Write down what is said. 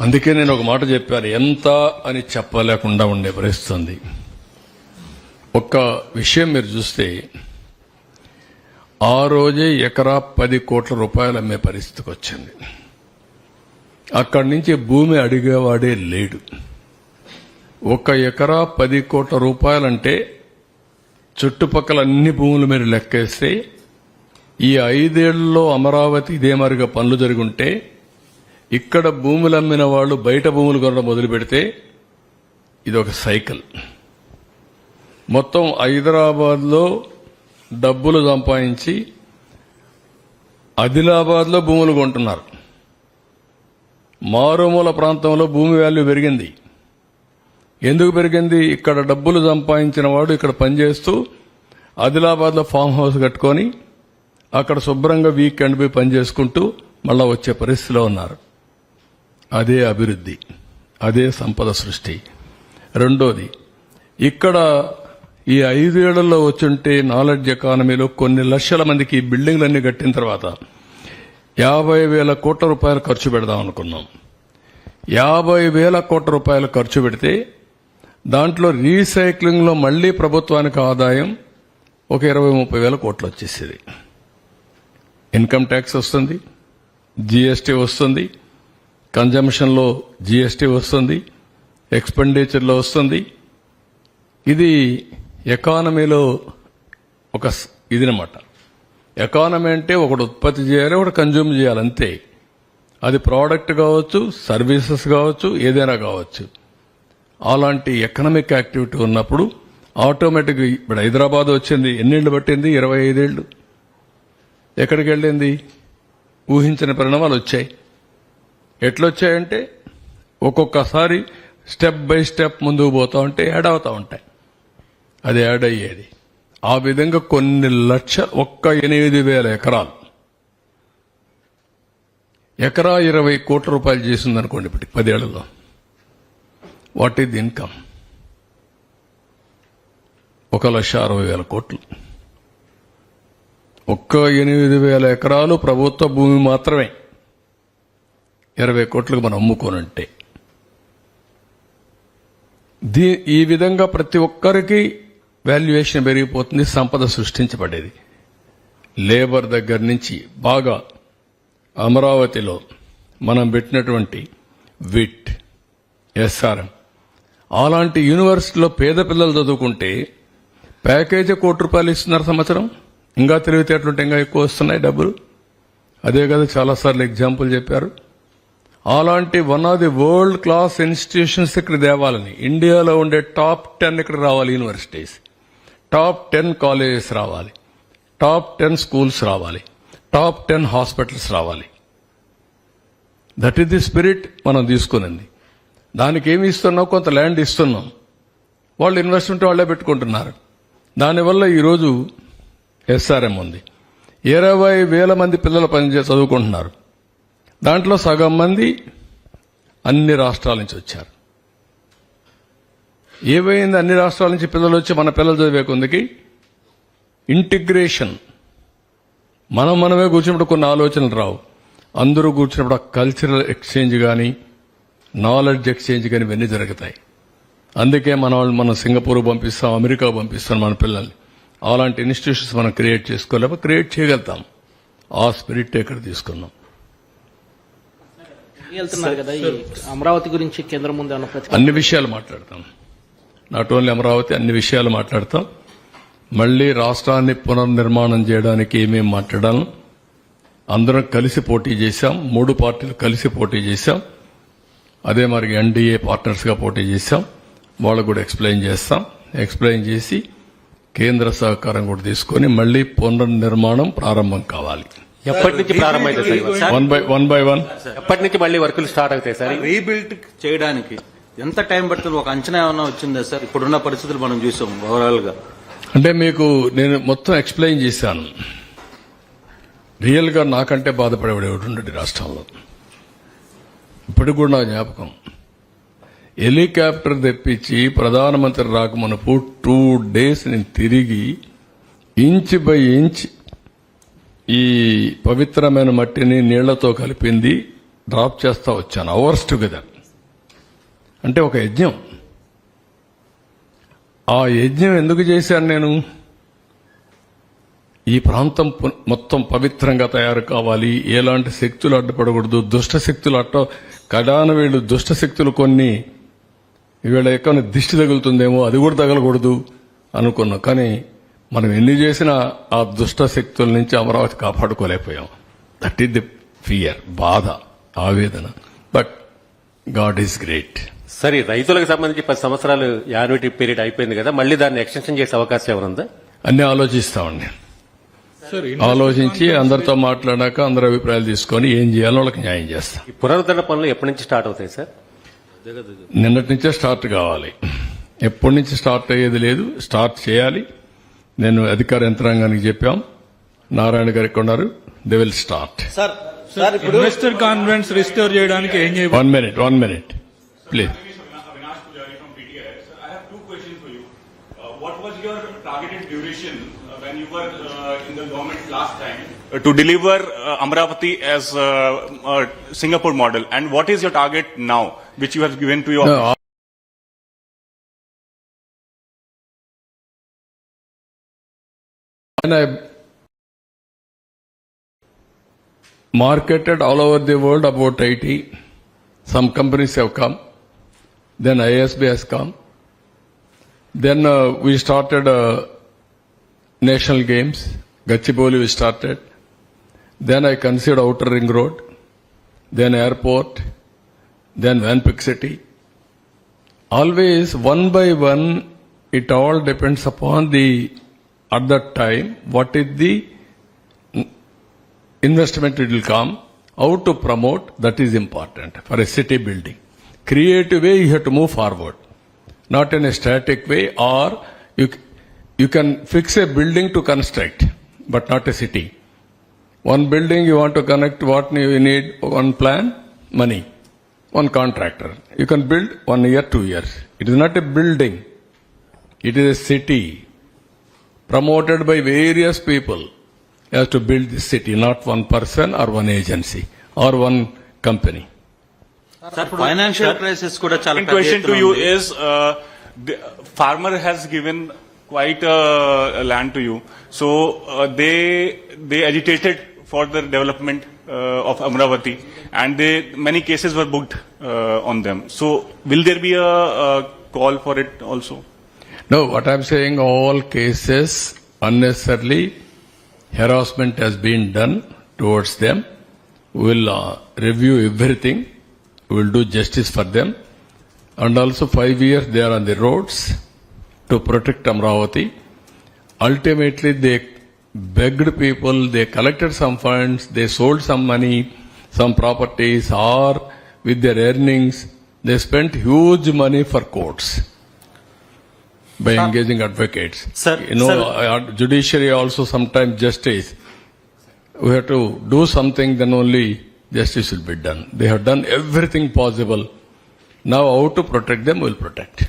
అందుకే నేను ఒక మాట చెప్పాను ఎంత అని చెప్పలేకుండా ఉండే పరిస్థితుంది. ఒక్క విషయం మీరు చూస్తే ఆ రోజే ఎకరా పది కోట్ల రూపాయలు అమ్మే పరిస్థితికి వచ్చింది. అక్కడి నుంచి భూమి అడిగేవాడే లేడు. ఒక ఎకరా పది కోట్ల రూపాయలంటే చుట్టుపక్కల అన్ని భూములు మీరు లెక్కేస్తే ఈ ఐదేళ్ళలో అమరావతి ఇదే మరిగా పనులు జరుగుంటే ఇక్కడ భూములు అమ్మిన వాళ్ళు బయట భూములు కొనడం మొదలు పెడితే ఇది ఒక సైకిల్. మొత్తం హైదరాబాద్లో డబ్బులు సంపాదించి ఆదిలాబాద్లో భూములు కొంటున్నారు. మారుమూల ప్రాంతంలో భూమి వాల్యూ పెరిగింది. ఎందుకు పెరిగింది? ఇక్కడ డబ్బులు సంపాదించిన వాడు ఇక్కడ పనిచేస్తూ ఆదిలాబాద్లో ఫామ్ హౌస్ కట్టుకొని అక్కడ శుభ్రంగా వీకెండ్ పోయి పనిచేసుకుంటూ మళ్ళా వచ్చే పరిస్థితిలో ఉన్నారు. అదే అభివృద్ధి అదే సంపద సృష్టి. రెండోది ఇక్కడ ఈ ఐదేళ్ళలో వచ్చుంటే నాలెడ్జ్ ఎకానమీలో కొన్ని లక్షల మందికి బిల్డింగ్లన్నీ కట్టిన తర్వాత యాభై వేల కోట్ల రూపాయలు ఖర్చు పెడదాం అనుకున్నాం. యాభై వేల కోట్ల రూపాయలు ఖర్చు పెడితే దాంట్లో రీసైక్లింగ్లో మళ్ళీ ప్రభుత్వానికి ఆదాయం ఒక ఇరవై ముప్పై వేల కోట్లు వచ్చేసేది. ఇన్కమ్ ట్యాక్స్ వస్తుంది జీఎస్టీ వస్తుంది కన్జంప్షన్లో జీఎస్టీ వస్తుంది ఎక్స్పెండిచర్లో వస్తుంది. ఇది ఎకానమీలో ఒక స్- ఇదినమాట. ఎకానమీ అంటే ఒకటి ఉత్పత్తి చేయాలి ఒకటి కన్జ్యూమ్ చేయాలి అంతే. అది ప్రోడక్ట్ కావచ్చు సర్వీసెస్ కావచ్చు ఏదైనా కావచ్చు. అలాంటి ఎకనామిక్ యాక్టివిటీ ఉన్నప్పుడు ఆటోమేటిక్ ఇప్పుడు హైదరాబాద్ వచ్చింది ఎన్నేళ్ళు పట్టింది? ఇరవై ఐదేళ్ళు. ఎక్కడికి వెళ్ళింది? ఊహించిన పరిణామాలు వచ్చాయి. ఎట్లొచ్చాయంటే ఒక్కొక్కసారి స్టెప్ బై స్టెప్ ముందుకు పోతా ఉంటే యాడ్ అవుతూ ఉంటాయి. అది యాడ్ అయ్యేది ఆ విధంగా కొన్ని లక్ష ఒక్క ఎనిమిది వేల ఎకరాలు. ఎకరా ఇరవై కోట్ల రూపాయలు చేసిందనుకోండి ఇప్పటికి పదేళ్ళలో. What is income? ఒక లక్ష అరవై వేల కోట్లు. ఒక్క ఎనిమిది వేల ఎకరాలు ప్రభుత్వ భూమి మాత్రమే. ఇరవై కోట్లకు మనం అమ్ముకోనంటే. దీ ఈ విధంగా ప్రతి ఒక్కరికి వాల్యుయేషన్ పెరిగిపోతుంది సంపద సృష్టించబడేది. లేబర్ దగ్గర నుంచి బాగా అమరావతిలో మనం పెట్టినటువంటి విట్ ఎస్ఆర్ఎం. అలాంటి యూనివర్సిటీలో పేద పిల్లలు చదువుకుంటే ప్యాకేజీ కోటి రూపాయలు ఇస్తున్నారు సంవత్సరం. ఇంకా తెలివితేటలుంటే ఇంకా ఎక్కువ వస్తున్నాయి డబ్బులు. అదే కదా చాలాసార్లు ఎగ్జాంపుల్ చెప్పారు. అలాంటి one of the world class institutions ఇక్కడ తేవాలని ఇండియాలో ఉండే టాప్ టెన్ ఇక్కడ రావాలి యూనివర్సిటీస్. టాప్ టెన్ కాలేజెస్ రావాలి. టాప్ టెన్ స్కూల్స్ రావాలి. టాప్ టెన్ హాస్పిటల్స్ రావాలి. దట్ ఈస్ ది స్పిరిట్ మనం తీసుకునింది. దానికి ఏమి ఇస్తున్నాం కొంత ల్యాండ్ ఇస్తున్నాం. వాళ్ళు ఇన్వెస్ట్మెంట్ వాళ్ళే పెట్టుకుంటున్నారు. దానివల్ల ఈరోజు ఎస్ఆర్ఎం ఉంది. ఇరవై వేల మంది పిల్లలు పనిచే చదువుకుంటున్నారు. దాంట్లో సగం మంది అన్ని రాష్ట్రాల నుంచి వచ్చారు. ఏమైంది అన్ని రాష్ట్రాల నుంచి పిల్లలు వచ్చి మన పిల్లలు చదివే కొందికి? ఇంటిగ్రేషన్. మనం మనమే కూర్చున్నప్పుడు కొన్ని ఆలోచనలు రావు. అందరూ కూర్చున్నప్పుడు కల్చరల్ ఎక్స్చేంజ్ కానీ నాలెడ్జ్ ఎక్స్చేంజ్ కానీ ఇవన్నీ జరుగుతాయి. అందుకే మన వాళ్ళు మనం సింగపూర్ పంపిస్తాం అమెరికా పంపిస్తాం మన పిల్లల్ని. అలాంటి ఇన్స్టిట్యూషన్స్ మనం క్రియేట్ చేసుకోలేకపోతే క్రియేట్ చేయగలుగుతాం. ఆ స్పిరిట్ ఇక్కడ తీసుకున్నాం. వెళ్తున్నారు కదా ఈ అమరావతి గురించి కేంద్రం ముందు అన్ని విషయాలు మాట్లాడతాం. నాట్ ఓన్లీ అమరావతి అన్ని విషయాలు మాట్లాడతాం. మళ్ళీ రాష్ట్రాన్ని పునర్నిర్మాణం చేయడానికి ఏమేమి మాట్లాడాలి? అందరం కలిసి పోటీ చేశాం. మూడు పార్టీలు కలిసి పోటీ చేశాం. అదే మరి ఎన్డీఏ పార్ట్నర్స్గా పోటీ చేశాం. వాళ్ళకు కూడా ఎక్స్ప్లెయిన్ చేస్తాం. ఎక్స్ప్లెయిన్ చేసి కేంద్ర సహకారం కూడా తీసుకొని మళ్ళీ పునర్నిర్మాణం ప్రారంభం కావాలి. ఎప్పటి నుంచి ప్రారంభమైతే sir one by one by one. ఎప్పటి నుంచి మళ్ళీ వర్కులు స్టార్ట్ అవుతాయి సార్? రీబిల్డ్ చేయడానికి ఎంత టైం పడుతుంది? ఒక అంచనా ఏమన్నా వచ్చిందా సార్? ఇప్పుడున్న పరిస్థితులు మనం చూసాం ఓవరాల్గా అంటే మీకు నేను మొత్తం ఎక్స్ప్లెయిన్ చేశాను. రియల్గా నాకంటే బాధపడేవాడు ఎవడు ఉండడు ఈ రాష్ట్రంలో. ఇప్పటికి కూడా నా జ్ఞాపకం. హెలికాప్టర్ తెప్పించి ప్రధానమంత్రి రాకమునపు టూ డేస్ నేను తిరిగి ఇంచ్ బై ఇంచ్ ఈ పవిత్రమైన మట్టిని నీళ్ళతో కలిపింది డ్రాప్ చేస్తా వచ్చాను. అవర్స్ టుగెదర్ అంటే ఒక యజ్ఞం. ఆ యజ్ఞం ఎందుకు చేశాను నేను? ఈ ప్రాంతం మొత్తం పవిత్రంగా తయారు కావాలి. ఎలాంటి శక్తులు అడ్డుపడకూడదు. దుష్ట శక్తులు అట్ట కడాన వీళ్ళు దుష్ట శక్తులు కొన్ని వీళ్ళ ఎక్కడ దిష్టి తగులుతుందేమో అది కూడా తగలకూడదు అనుకున్నాం. కానీ మనం ఎన్ని చేసినా ఆ దుష్ట శక్తుల నుంచి అమరావతి కాపాడుకోలేకపోయాం. దట్ ఈస్ ది ఫియర్ బాధ ఆవేదన. బట్ గాడ్ ఈస్ గ్రేట్ సరే రైతులకు సంబంధించి పది సంవత్సరాలు యాన్యుటీ పీరియడ్ అయిపోయింది కదా మళ్ళీ దాన్ని ఎక్స్టెన్షన్ చేసే అవకాశం ఏమైనా ఉందా? అన్ని ఆలోచిస్తామండి. సార్ ఆలోచించి అందరితో మాట్లాడాక అందరి అభిప్రాయాలు తీసుకొని ఏం చేయాలో వాళ్ళకి న్యాయం చేస్తాం. పునరుద్ధరణ పనులు ఎప్పటి నుంచి స్టార్ట్ అవుతాయి సార్ నిన్నటి నుంచే స్టార్ట్ కావాలి. ఎప్పటి నుంచి స్టార్ట్ అయ్యేది లేదు స్టార్ట్ చేయాలి. నేను అధికార యంత్రాంగానికి చెప్పాం. నారాయణ గారికి ఉన్నారు? They will start sir sir ఇప్పుడు ఇన్వెస్టర్ కాన్ఫిడెన్స్ రిస్టోర్ చేయడానికి ఏం చేయబోతున్నారు? One minute one minute please What was your targeted duration uh, you were uh, in the government last time uh, to deliver uh, Amravati as uh, a Singapore model? And what is your target now, which you have given to your... No, And I marketed all over the world about 80. Some companies have come. Then ISB has come. Then uh, we started uh, national games. Gachibowli we started. Then I considered outer ring road. Then airport. Then Vanpik city. always one by one it all depends upon the at that time what is the investment it will come how to promote that is important for a city building creative way you have to move forward not in a static way or you you can fix a building to construct but not a city one building you want to connect what you need one plan money one contractor you can build one year two years it is not a building it is a city promoted by various people has to build this city not one person or one agency or one company sir financial crisis కూడా చాలా Second పెద్ద question ఎత్తున to you ఉంది. quite uh, land to you, so uh, they they agitated for the development uh, of Amravati, and they many cases were booked uh, on them. So will there be a, a call for it also? no what i'm saying all cases unnecessarily harassment has been done towards them. We will uh, review everything. We will do justice for them. And also five years they are on the roads to protect Amravati. Ultimately, they begged people, they collected some funds, they sold some money, some properties, or with their earnings, they spent huge money for courts by engaging advocates. Sir, you know, sir. uh, judiciary also sometimes justice. We have to do something, then only justice will be done. They have done everything possible. Now, how to protect them, We will protect.